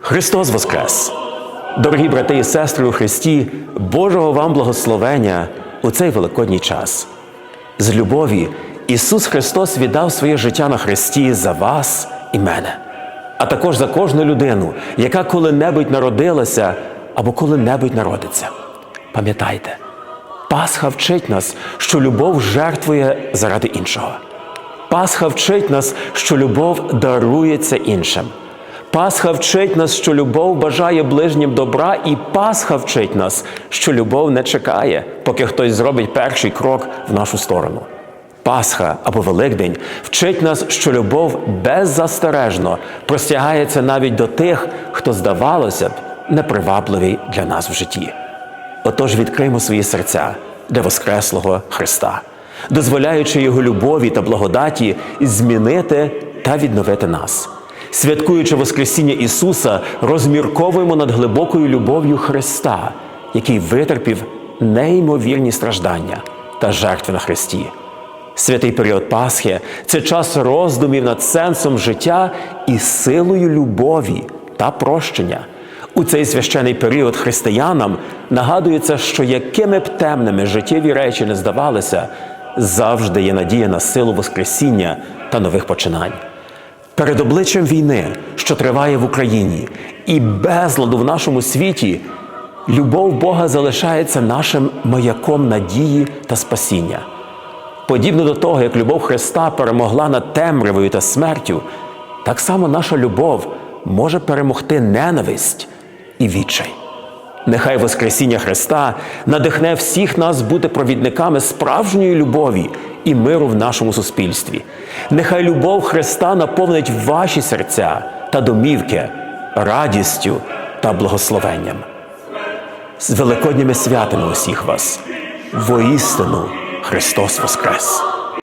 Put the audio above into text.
Христос Воскрес! Дорогі брати і сестри у Христі, Божого вам благословення у цей великодній час. З любові Ісус Христос віддав своє життя на Христі за вас і мене, а також за кожну людину, яка коли-небудь народилася або коли-небудь народиться. Пам'ятайте, Пасха вчить нас, що любов жертвує заради іншого. Пасха вчить нас, що любов дарується іншим. Пасха вчить нас, що любов бажає ближнім добра, і Пасха вчить нас, що любов не чекає, поки хтось зробить перший крок в нашу сторону. Пасха або Великдень вчить нас, що любов беззастережно простягається навіть до тих, хто, здавалося б, непривабливий для нас в житті. Отож відкриймо свої серця для Воскреслого Христа, дозволяючи Його любові та благодаті змінити та відновити нас. Святкуючи Воскресіння Ісуса, розмірковуємо над глибокою любов'ю Христа, який витерпів неймовірні страждання та жертви на Христі. Святий період Пасхи це час роздумів над сенсом життя і силою любові та прощення. У цей священий період християнам нагадується, що якими б темними життєві речі не здавалися, завжди є надія на силу Воскресіння та нових починань. Перед обличчям війни, що триває в Україні, і безладу в нашому світі, любов Бога залишається нашим маяком надії та спасіння. Подібно до того, як любов Христа перемогла над темрявою та смертю, так само наша любов може перемогти ненависть і відчай. Нехай Воскресіння Христа надихне всіх нас бути провідниками справжньої любові і миру в нашому суспільстві. Нехай любов Христа наповнить ваші серця та домівки радістю та благословенням. З великодніми святами усіх вас! Воістину Христос Воскрес!